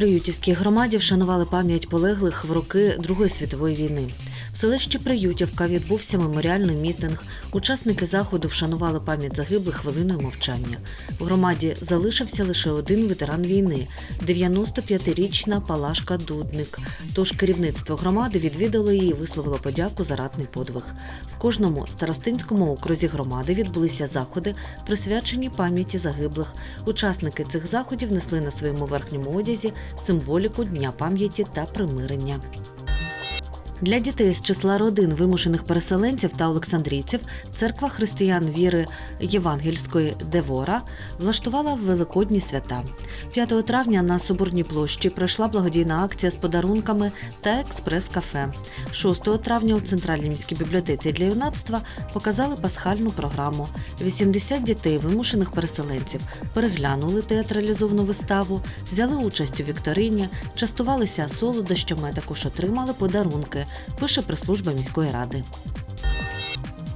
Приютівській громаді вшанували пам'ять полеглих в роки Другої світової війни. В селищі Приютівка відбувся меморіальний мітинг. Учасники заходу вшанували пам'ять загиблих хвилиною мовчання. В громаді залишився лише один ветеран війни 95-річна Палашка Дудник. Тож керівництво громади відвідало її і висловило подяку за ратний подвиг. В кожному старостинському окрузі громади відбулися заходи, присвячені пам'яті загиблих. Учасники цих заходів несли на своєму верхньому одязі символіку Дня пам'яті та примирення. Для дітей з числа родин вимушених переселенців та олександрійців церква християн віри Євангельської Девора влаштувала великодні свята. 5 травня на Соборній площі пройшла благодійна акція з подарунками та експрес-кафе. 6 травня у центральній міській бібліотеці для юнацтва показали пасхальну програму. 80 дітей вимушених переселенців переглянули театралізовану виставу, взяли участь у вікторині, частувалися солодощами, також отримали подарунки, пише прес-служба міської ради.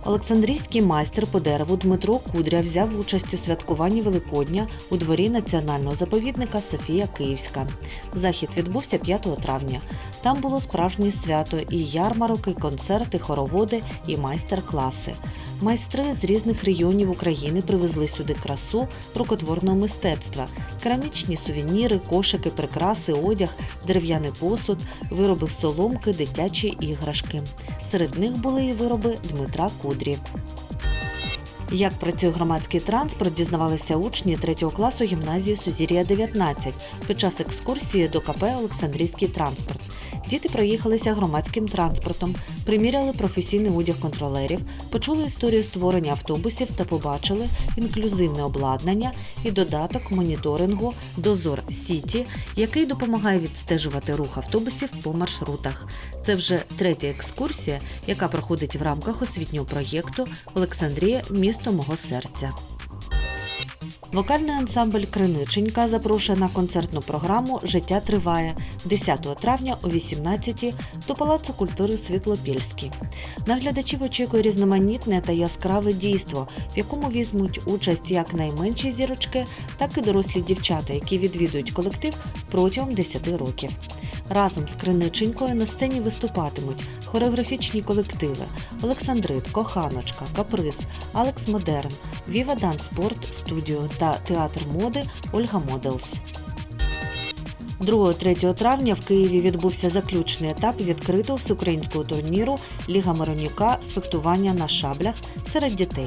Олександрійський майстер по дереву Дмитро Кудря взяв участь у святкуванні Великодня у дворі національного заповідника Софія Київська. Захід відбувся 5 травня. Там було справжнє свято і ярмарок, і концерти, хороводи, і майстер-класи. Майстри з різних регіонів України привезли сюди красу рукотворного мистецтва, керамічні сувеніри, кошики, прикраси, одяг, дерев'яний посуд, вироби соломки, дитячі іграшки. Серед них були і вироби Дмитра Кудрі. Як працює громадський транспорт, дізнавалися учні 3 класу гімназії Сузір'я 19 під час екскурсії до КП Олександрійський транспорт. Діти проїхалися громадським транспортом, приміряли професійний одяг контролерів, почули історію створення автобусів та побачили інклюзивне обладнання і додаток моніторингу Дозор Сіті, який допомагає відстежувати рух автобусів по маршрутах. Це вже третя екскурсія, яка проходить в рамках освітнього проєкту Олександрія місто мого серця. Вокальний ансамбль Криниченька запрошує на концертну програму Життя триває 10 травня о 18 до Палацу культури Світлопільський. Наглядачів очікує різноманітне та яскраве дійство, в якому візьмуть участь як найменші зірочки, так і дорослі дівчата, які відвідують колектив протягом 10 років. Разом з Криниченькою на сцені виступатимуть хореографічні колективи Олександрит, Коханочка, Каприз, Алекс Модерн, Віва Дан Спорт Студіо та театр моди Ольга Моделс. 2-3 травня в Києві відбувся заключний етап відкритого всеукраїнського турніру Ліга Миронюка з фехтування на шаблях серед дітей.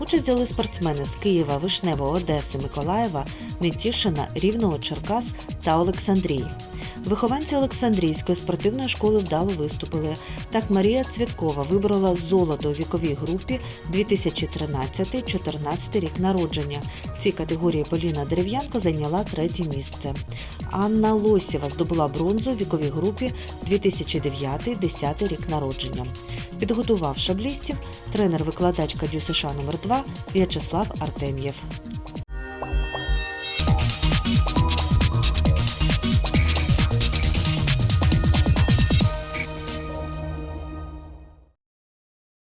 Участь взяли спортсмени з Києва, Вишневого, Одеси, Миколаєва, Нетішина, Рівного, Черкас та Олександрії. Вихованці Олександрійської спортивної школи вдало виступили. Так Марія Цвіткова вибрала золото у віковій групі 2013-14 рік народження. В цій категорії Поліна Дерев'янко зайняла третє місце. Анна Лосєва здобула бронзу у віковій групі 2009-10 рік народження. Підготував шаблістів тренер-викладач Кадю США номер 2 В'ячеслав Артем'єв.